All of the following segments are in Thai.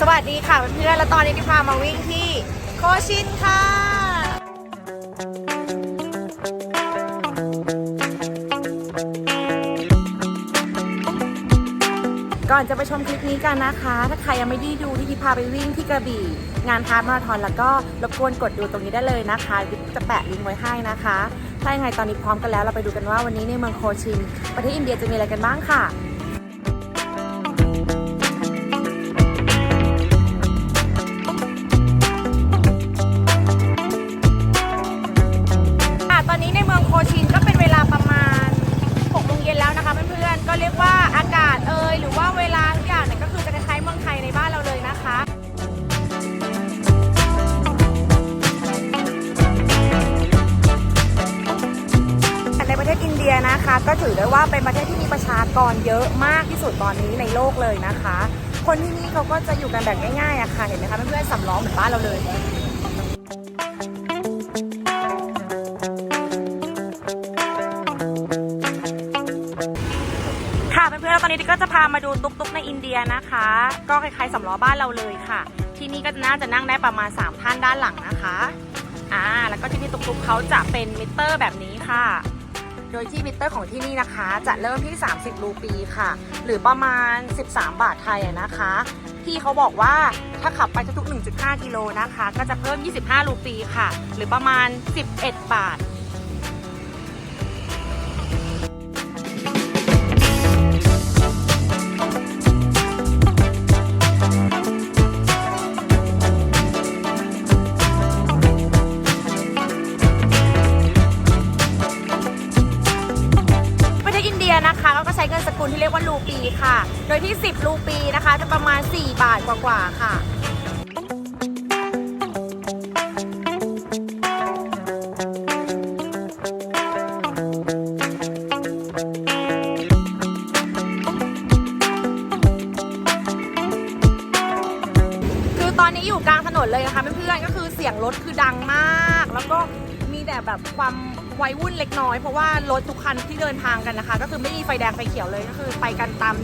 สวัสดีค่ะเพื่อนๆแล้วตอนนี้ที่พามาวิ่งที่โคชินค่ะ ก่อนจะไปชมคลิปนี้กันนะคะ ถ้าใครยังไม่ได้ดูที่พี่พาไปวิ่งที่กระบี่ งานพาร์ทมาราธอนแล้วก็รบกวนกดดูตรงนี้ได้เลยนะคะวิจะแปะลิงก์ไว้ให้นะคะ ถ้ายังไงตอนนี้พร้อมกันแล้วเราไปดูกันว่าวันนี้ในเมืองโคชิน ประเทศอินเดียจะมีอะไรกันบ้างค่ะ ก็ถือได้ว่าเป็นประเทศที่มีประชากรเยอะมากที่สุดตอนนี้ในโลกเลยนะคะ คนที่นี่เขาก็จะอยู่กันแบบง่ายๆอะค่ะ เห็นไหมคะเพื่อนๆสำล้อเหมือนบ้านเราเลยค่ะเพื่อนๆตอนนี้ก็จะพามาดูตุ๊กๆในอินเดียนะคะ ก็คล้ายๆสำล้อบ้านเราเลยค่ะ ที่นี่ก็น่าจะนั่งได้ประมาณ 3 ท่านด้านหลังนะคะ อ่า แล้วก็ที่นี่ตุ๊กๆเขาจะเป็นมิเตอร์แบบนี้ค่ะ โดยที่มิเตอร์ของที่นี่นะคะ จะเริ่มที่ 30 รูปีค่ะ หรือประมาณ 13 บาทไทยนะคะพี่เขาบอกว่าถ้าขับไปทุก 1.5 กิโลนะคะ ก็จะเพิ่ม 25 รูปีค่ะ หรือประมาณ 11 บาท ประเทศอินเดียนะคะก็ใช้เงินสกุลที่เรียกว่ารูปีค่ะ โดยที่ 10 รูปีนะคะ จะประมาณ 4 บาทกว่าๆค่ะคือตอนนี้อยู่กลางถนนเลยนะคะเพื่อนๆก็คือเสียงรถคือดังมาก แล้วก็ แต่แบบความไวยวุ่นเล็กน้อย เพราะว่ารถทุกคันที่เดินทางกันนะคะ ก็คือไม่มีไฟแดงไฟเขียวเลยก็คือไปกันตาม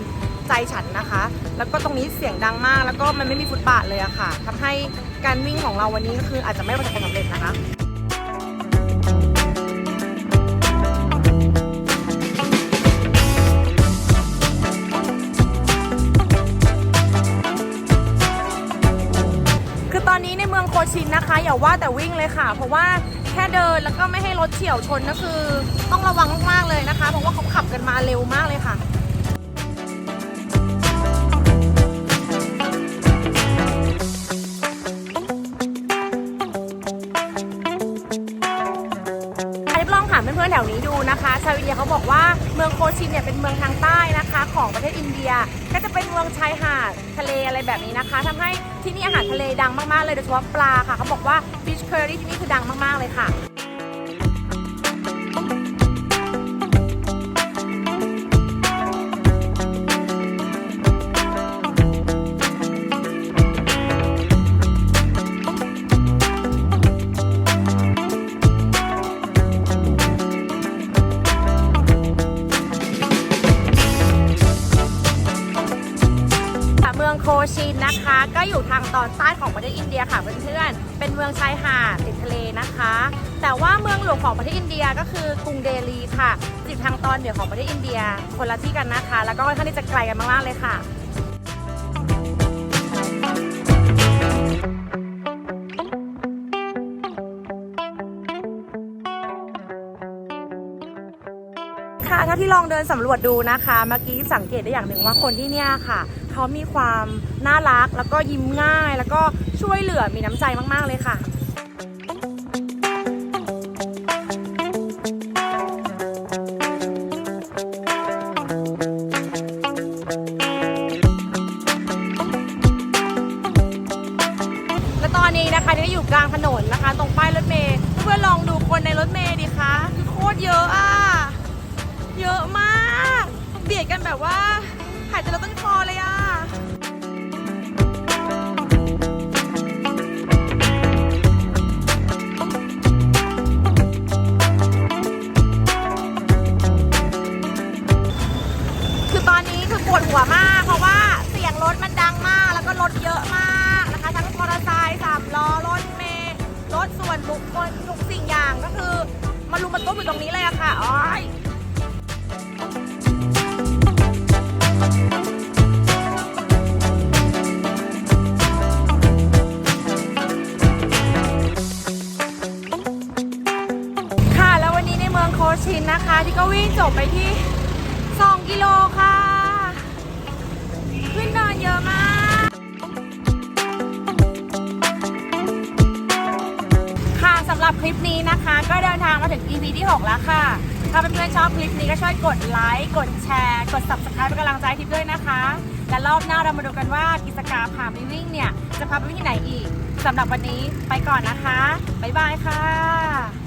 ใจฉันนะคะ แล้วก็ตรงนี้เสียงดังมาก แล้วก็มันไม่มีฟุตบาทเลยอะค่ะทำให้การวิ่งของเราวันนี้ก็คืออาจจะไม่ประสบความสำเร็จนะคะคือตอนนี้ในเมืองโคชินนะคะ อย่าว่าแต่วิ่งเลยค่ะ เพราะว่า แค่เดินแล้วก็ไม่ให้รถเฉี่ยวชนก็คือ ต้องระวังมากๆเลยนะคะ เพราะว่าเขาขับกันมาเร็วมากเลยค่ะามเพื่อนๆแถวนี้ดูนะคะชาวอินเดียเขาบอกว่าเมืองโคชินเนี่ยเป็นเมืองทางใต้นะคะ ของประเทศอินเดีย ก็จะเป็นเมืองชายหาดทะเลอะไรแบบนี้นะคะทำให้ที่นี่อาหารทะเลดังมากๆเลยโดยเฉพาะปลาค่ะเขาบอกว่าฟิชเคอรี่ที่นี่คือดังมากๆเลยค่ะ ชินนะคะ ก็อยู่ทางตอนใต้ของประเทศอินเดียค่ะเพื่อนๆ เป็นเมืองชายหาดติดทะเลนะคะ แต่ว่าเมืองหลวงของประเทศอินเดียก็คือกรุงเดลีค่ะติดทางตอนเหนือของประเทศอินเดีย คนละที่กันนะคะ แล้วก็ค่อนข้างที่จะไกลกันมากๆเลยค่ะ ค่ะถ้าที่ลองเดินสำรวจดูนะคะ เมื่อกี้สังเกตได้อย่างหนึ่งว่าคนที่เนี่ยค่ะ เขามีความน่ารักแล้วก็ยิ้มง่าย แล้วก็ช่วยเหลือมีน้ำใจมากๆเลยค่ะและตอนนี้นะคะนี่ก็อยู่กลางถนนนะคะ ตรงป้ายรถเมล์เพื่อนลองดูคนในรถ แบบว่าหายใจเราต้นคอเลยอะคือตอนนี้คือปวดหัวมากเพราะว่าเสียงรถมันดังมากแล้วก็รถเยอะมากนะคะ ทั้งมอเตอร์ไซค์สามล้อรถเมล์รถส่วนบุคคลทุกสิ่งอย่างก็คือมารุมมาตุ้มอยู่ตรงนี้เลยอะค่ะอ๋อ ชินนะคะ ที่ก็วิ่งจบไปที่ 2 กิโลค่ะ ขึ้นเนินเยอะมาก ค่ะสำหรับคลิปนี้นะคะ ก็เดินทางมาถึง EP ที่ 6 แล้วค่ะ ถ้าเพื่อนๆชอบคลิปนี้ก็ช่วยกดไลค์กดแชร์ กด subscribe เป็นกำลังใจให้ทิพย์ด้วยนะคะ และรอบหน้าเรามาดูกันว่ากิจกรรมพาไปวิ่งเนี่ย จะพาไปที่ไหนอีกสำหรับวันนี้ไปก่อนนะคะบ๊ายบายค่ะ